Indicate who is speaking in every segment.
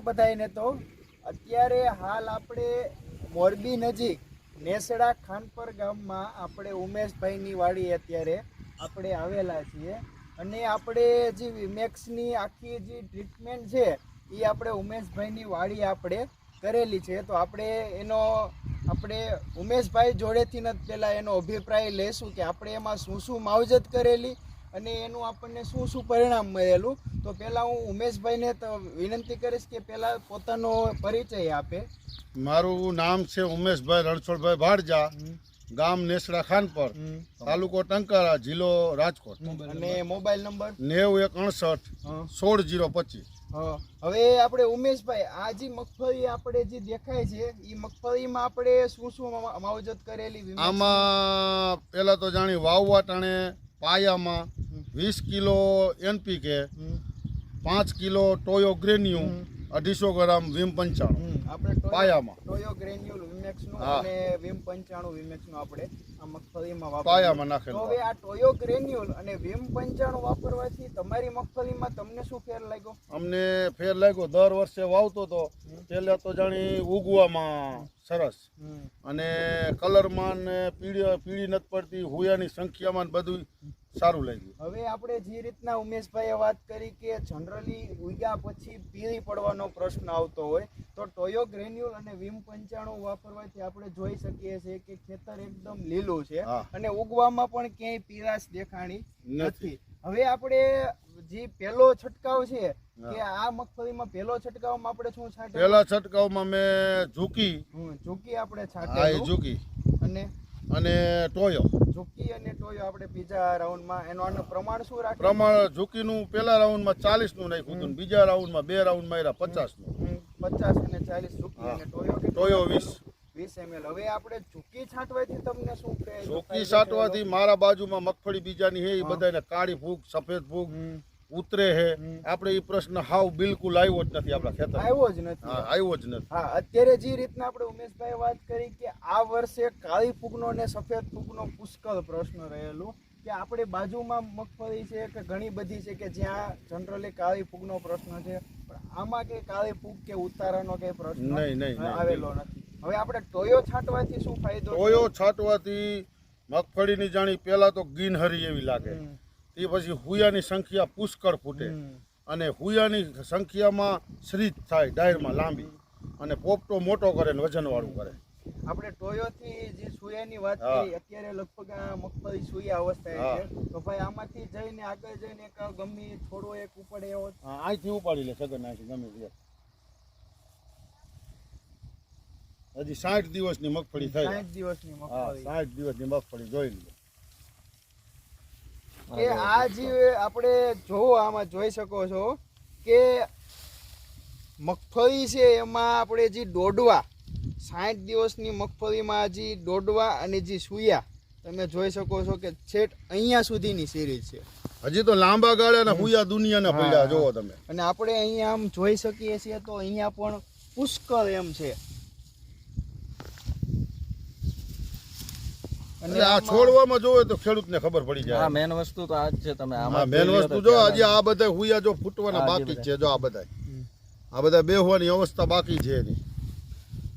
Speaker 1: બધાયને તો. અત્યારે હાલ આપણે મોરબી નજીક નેસડા ખાનપર ગામમાં આપણે ઉમેશભાઈની વાડી અત્યારે આપણે આવેલા છીએ. અને આપણે જે વિમેક્સની આખી જે ટ્રીટમેન્ટ છે, એ આપણે ઉમેશભાઈની વાડી આપણે કરેલી છે. તો આપણે એનો, આપણે ઉમેશભાઈ જોડેથી જ પહેલાં એનો અભિપ્રાય લઈશું કે આપણે એમાં શું શું માવજત કરેલી અને એનું આપણને શું શું પરિણામ મળેલું? તો પહેલાં હું ઉમેશભાઈને તો વિનંતી કરીશ કે પહેલાં પોતાનો પરિચય આપે.
Speaker 2: મારું નામ છે ઉમેશભાઈ રણછોડભાઈ ભાડજા ગામ નેસડા ખાનપર તાલુકો ટંકારા જિલ્લો રાજકોટ.
Speaker 1: અને મોબાઈલ નંબર?
Speaker 2: નેવું એક અડસઠ. સોળ જીરો પચીસ.
Speaker 1: હવે આપણે ઉમેશભાઈ આ જે મગફળી આપણે જે દેખાય છે એ મગફળીમાં આપણે શું શું માવજત કરેલી
Speaker 2: આમાં પહેલા તો જાણી વાવવા ટાણે પાયામાં વીસ કિલો એનપીકે પાંચ કિલો ટોયો ગ્રેન્યુ અઢીસો ગ્રામ વીમ પંચાણું.
Speaker 1: આપણે
Speaker 2: પાયામાં.
Speaker 1: ટોયો ગ્રેન્યુલ વિમેક્સનું. અને વિમ પંચાણું વિમેક્સનું આપણે આ મગફળીમાં વાપરીએ.
Speaker 2: પાયામાં
Speaker 1: તો
Speaker 2: નાખેલું
Speaker 1: હવે આ ટોયો ગ્રેન્યુલ અને વિમ પંચાણું વાપરવાથી તમારી મગફળીમાં તમને શું ફેર લાગ્યો?
Speaker 2: અમને ફેર લાગ્યો. દર વર્ષે વાવતો તો પહેલા તો જાણી ઉગવામાં સરસ. અને કલરમાં ને પીળી પીળી નથી પડતી હુયાની સંખ્યામાં બધું સારું લાગ્યું.
Speaker 1: હવે આપણે જે રીતના ઉમેશભાઈએ વાત કરી કે જનરલી ઉગ્યા પછી પીળી પડવાનો પ્રશ્ન આવતો હોય તો ટોયો ગ્રેન્યુલ અને વિમ પંચાણું વાપરવાથી આપણે જોઈ શકીએ છીએ કે ખેતર એકદમ લીલું છે અને ઉગવામાં પણ ક્યાંય પીળાશ દેખાણી
Speaker 2: નથી.
Speaker 1: હવે આપણે જે પહેલો છંટકાવ છે કે આ મગફળીમાં પહેલો છંટકાવમાં આપણે શું છાંટેલું
Speaker 2: પહેલા છંટકાવમાં મેં ઝૂકી.
Speaker 1: ઝૂકી આપણે
Speaker 2: આ ઝૂકી.
Speaker 1: અને
Speaker 2: અને ટોયો.
Speaker 1: ઝુકી અને ટોયો આપણે બીજા રાઉન્ડમાં. એનો આનું પ્રમાણ શું રાખ્યું
Speaker 2: પ્રમાણ ઝુકીનું પહેલા રાઉન્ડમાં ચાલીસનું નાખ્યું હતું બીજા રાઉન્ડમાં બે રાઉન્ડ માર્યા પચાસનું
Speaker 1: પચાસ અને ચાલીસ ઝુકી અને ટોયો
Speaker 2: ટોયો વીસ.
Speaker 1: વીસ એમએલ. હવે આપણે ઝૂકી છાંટવાથી તમને શું ફાયદો-
Speaker 2: ઝૂકી છાંટવાથી મારા બાજુમાં મગફળી બીજાની હે એ. બધાને કાળી ફૂગ સફેદ ફૂગ ઉતરે હે આપણે એ પ્રશ્ન હાવ બિલકુલ આવ્યો જ નથી આપણા ખેતર
Speaker 1: આવ્યો જ નથી.
Speaker 2: હા આવ્યો જ નથી.
Speaker 1: હા અત્યારે જે રીતના આપણે ઉમેશભાઈ વાત કરી કે આ વર્ષે કાળી ફૂગનો ને સફેદ ફૂગનો પુષ્કળ પ્રશ્ન રહેલો કે આપણે બાજુમાં મગફળી છે કે ઘણી બધી છે કે જ્યાં જનરલી કાળી ફૂગનો પ્રશ્ન છે પણ આમાં કે કાળી ફૂગ કે ઉતારાનો કે પ્રશ્ન
Speaker 2: નહીં, નહીં, નહીં.
Speaker 1: આવેલો નથી. હવે આપણે ટોયો છાંટવાથી શું ફાયદો
Speaker 2: ટોયો છાંટવાથી મગફળીની જાણી પહેલા તો ગિનહરી એવી લાગે. તે પછી હુયાની સંખ્યા પુષ્કળ ફૂટે. અને હુયાની સંખ્યામાં શ્રીજ થાય ડાયરમાં લાંબી. અને પોપટો મોટો કરે ને વજનવાળું કરે.
Speaker 1: આપણે ટોયોથી જે સુયાની વાત. કરી અત્યારે લગભગ આ મગફળી સુયા
Speaker 2: અવસ્થા
Speaker 1: છે. તો ભાઈ આમાંથી જઈને આગળ જઈને એક ગમી થોડો એક ઉપડે એવો.
Speaker 2: અહીંથી ઉપાડી લે સગન અહીંથી ગમે તે હજી સાઠ દિવસની મગફળી થઈ.
Speaker 1: સાઠ દિવસની મગફળી.
Speaker 2: સાઠ દિવસની મગફળી જોઈ લીધો
Speaker 1: કે આ જે આપણે જોવો આમાં જોઈ શકો છો કે મગફળી છે એમાં આપણે જે દોડવા સાઠ દિવસની મગફળીમાં જે દોડવા અને જે સુયા તમે જોઈ શકો છો કે છેટ અહીંયા સુધીની સિરીઝ છે.
Speaker 2: હજી તો લાંબા ગાળે અને હુયા દુનિયાના પડ્યા જોવો તમે.
Speaker 1: અને આપણે અહીંયા આમ જોઈ શકીએ છીએ તો અહીંયા પણ પુષ્કળ એમ છે.
Speaker 2: એટલે આ છોડવામાં જોવે તો ખેડૂતને ખબર પડી
Speaker 3: હા
Speaker 2: જાય
Speaker 3: મેન વસ્તુ તો આ જ છે તમે આમાં
Speaker 2: મેન વસ્તુ જો હજી આ બધા હુયા જો ફૂટવાના બાકી છે જો આ બધા. આ બધા બેહવાની અવસ્થા બાકી છે એની.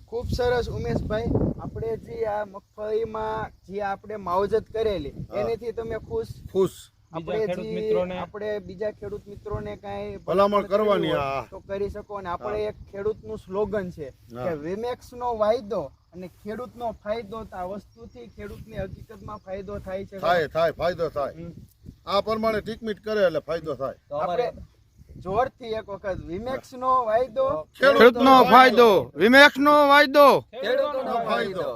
Speaker 1: ખૂબ સરસ ઉમેશભાઈ આપણે જે આ મગફળીમાં જે આપણે માવજત કરેલી એનાથી તમે ખુશ?
Speaker 2: ખુશ.
Speaker 1: આપણે
Speaker 3: ખેડૂત
Speaker 1: આપણે બીજા ખેડૂત મિત્રોને કાંઈ
Speaker 2: ભલામણ કરવાની,
Speaker 1: તો કરી શકો. અને આપણે એક ખેડૂતનું સ્લોગન છે કે વિમેક્સ નો વાયદો અને ખેડૂતનો ફાયદો આ વસ્તુથી ખેડૂતને હકીકતમાં ફાયદો થાય છે.
Speaker 2: થાય થાય ફાયદો થાય. આ પ્રમાણે ટીકમીટ કરે એટલે ફાયદો થાય.
Speaker 3: તો
Speaker 1: આપણે જોરથી એક વખત વિમેક્સ નો વાયદો
Speaker 2: ખેડૂતનો
Speaker 4: ફાયદો વિમેક્સ નો વાયદો.
Speaker 3: ખેડૂતોનો. ફાયદો.